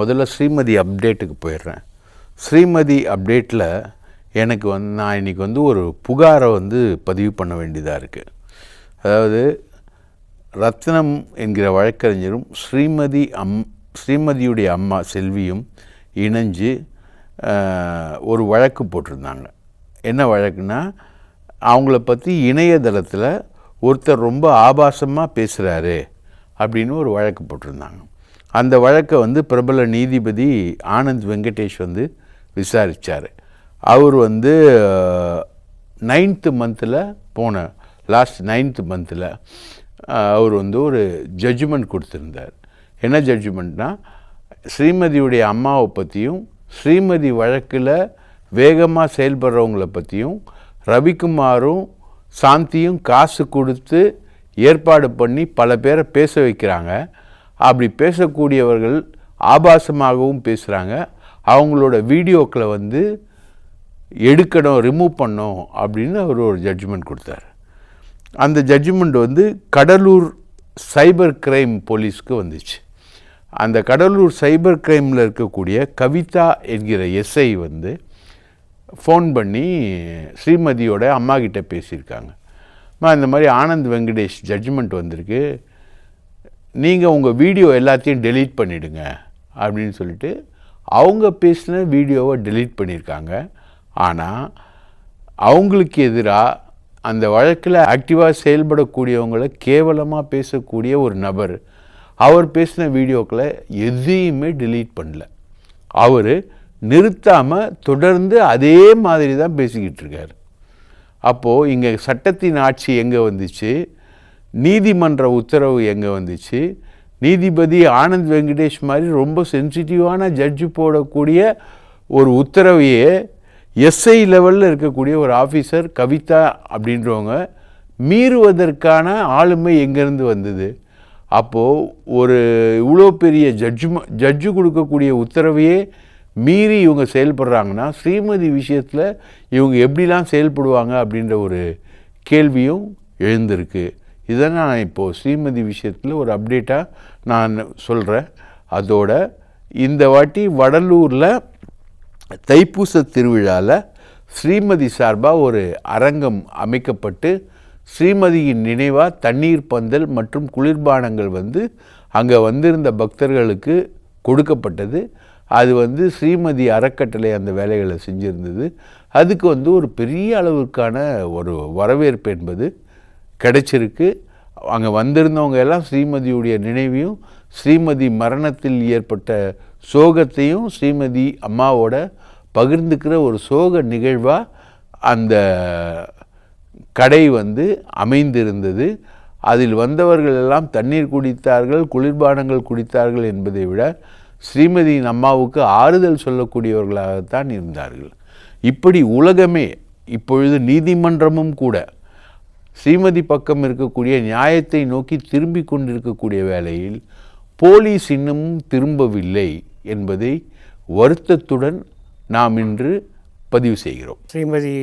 முதல்ல ஸ்ரீமதி அப்டேட்டுக்கு போயிடுறேன். ஸ்ரீமதி அப்டேட்டில் எனக்கு வந்து நான் இன்றைக்கி வந்து ஒரு புகாரை வந்து பதிவு பண்ண வேண்டியதாக இருக்குது அதாவது ரத்னம் என்கிற வழக்கறிஞரும் ஸ்ரீமதி அம் ஸ்ரீமதியுடைய அம்மா செல்வியும் இணைஞ்சு ஒரு வழக்கு போட்டிருந்தாங்க. என்ன வழக்குன்னா அவங்கள பற்றி இணையதளத்தில் ஒருத்தர் ரொம்ப ஆபாசமாக பேசுகிறாரு அப்படின்னு ஒரு வழக்கு போட்டிருந்தாங்க. அந்த வழக்கை வந்து பிரபல நீதிபதி ஆனந்த் வெங்கடேஷ் வந்து விசாரித்தார் அவர் வந்து நைன்த்து மந்தில் போன லாஸ்ட் நைன்த்து மந்தில் அவர் வந்து ஒரு ஜட்ஜ்மெண்ட் கொடுத்துருந்தார். என்ன ஜட்ஜ்மெண்ட்னால் ஸ்ரீமதியுடைய அம்மாவை பற்றியும் ஸ்ரீமதி வழக்கில் வேகமாக செயல்படுறவங்கள பற்றியும் ரவிக்குமாரும் சாந்தியும் காசு கொடுத்து ஏற்பாடு பண்ணி பல பேரை பேச வைக்கிறாங்க. அப்படி பேசக்கூடியவர்கள் ஆபாசமாகவும் பேசுகிறாங்க அவங்களோட வீடியோக்களை வந்து எடுக்கணும் ரிமூவ் பண்ணணும் அப்படின்னு அவர் ஒரு ஜட்ஜ்மெண்ட் கொடுத்தார். அந்த ஜட்ஜ்மெண்ட் வந்து கடலூர் சைபர் கிரைம் போலீஸ்க்கு வந்துச்சு. அந்த கடலூர் சைபர் கிரைமில் இருக்கக்கூடிய கவிதா என்கிற எஸ்ஐ வந்து ஃபோன் பண்ணி ஸ்ரீமதியோட அம்மா கிட்டே பேசியிருக்காங்க. அம்மா இந்த மாதிரி ஆனந்த் வெங்கடேஷ் ஜட்ஜ்மெண்ட் வந்திருக்கு. நீங்கள் உங்கள் வீடியோ எல்லாத்தையும் டெலீட் பண்ணிவிடுங்க அப்படின்னு சொல்லிட்டு அவங்க பேசின வீடியோவை டெலீட் பண்ணியிருக்காங்க. ஆனால் அவங்களுக்கு எதிராக அந்த வழக்கில் ஆக்டிவாக செயல்படக்கூடியவங்களை கேவலமாக பேசக்கூடிய ஒரு நபர் அவர் பேசின வீடியோக்களை எதையுமே டெலீட் பண்ணல. அவர் நிறுத்தாமல் தொடர்ந்து அதே மாதிரி தான் பேசிக்கிட்டு இருக்கார். அப்போது இங்கே சட்டத்தின் ஆட்சி எங்கே வந்துச்சு? நீதிமன்ற உத்தரவு எங்கே வந்துச்சு? நீதிபதி ஆனந்த் வெங்கடேஷ் மாதிரி ரொம்ப சென்சிட்டிவான ஜட்ஜு போடக்கூடிய ஒரு உத்தரவையே எஸ்ஐ லெவலில் இருக்கக்கூடிய ஒரு ஆஃபீஸர் கவிதா அப்படின்றவங்க மீறுவதற்கான ஆளுமை எங்கேருந்து வந்தது? அப்போது ஒரு இவ்வளோ பெரிய ஜட்ஜு ஜட்ஜு கொடுக்கக்கூடிய உத்தரவையே மீறி இவங்க செயல்படுறாங்கன்னா ஸ்ரீமதி விஷயத்தில் இவங்க எப்படிலாம் செயல்படுவாங்க அப்படின்ற ஒரு கேள்வியும் எழுந்திருக்கு. இதை நான் இப்போது ஸ்ரீமதி விஷயத்தில் ஒரு அப்டேட்டாக நான் சொல்கிறேன் அதோட இந்த வாட்டி வடலூரில் தைப்பூச திருவிழாவில் ஸ்ரீமதி சார்பாக ஒரு அரங்கம் அமைக்கப்பட்டு ஸ்ரீமதியின் நினைவாக தண்ணீர் பந்தல் மற்றும் குளிர்பானங்கள் வந்து அங்கே வந்திருந்த பக்தர்களுக்கு கொடுக்கப்பட்டது. அது வந்து ஸ்ரீமதி அறக்கட்டளை அந்த வேலைகளை செஞ்சுருந்தது. அதுக்கு வந்து ஒரு பெரிய அளவுக்கான ஒரு வரவேற்பு என்பது கிடைச்சிருக்கு. அங்கே வந்திருந்தவங்க எல்லாம் ஸ்ரீமதியுடைய நினைவையும் ஸ்ரீமதி மரணத்தில் ஏற்பட்ட சோகத்தையும் ஸ்ரீமதி அம்மாவோட பகிர்ந்துக்கிற ஒரு சோக நிகழ்வாக அந்த கடை வந்து அமைந்திருந்தது. அதில் வந்தவர்கள் எல்லாம் தண்ணீர் குடித்தார்கள் குளிர்பானங்கள் குடித்தார்கள் என்பதை விட ஸ்ரீமதியின் அம்மாவுக்கு ஆறுதல் சொல்லக்கூடியவர்களாகத்தான் இருந்தார்கள். இப்படி உலகமே இப்பொழுது நீதிமன்றமும் கூட ஸ்ரீமதி பக்கம் இருக்கக்கூடிய நியாயத்தை நோக்கி திரும்பி கொண்டிருக்கக்கூடிய வேளையில் போலீஸ் இன்னமும் திரும்பவில்லை என்பதை வருத்தத்துடன் நாம் இன்று பதிவு செய்கிறோம். ஸ்ரீமதி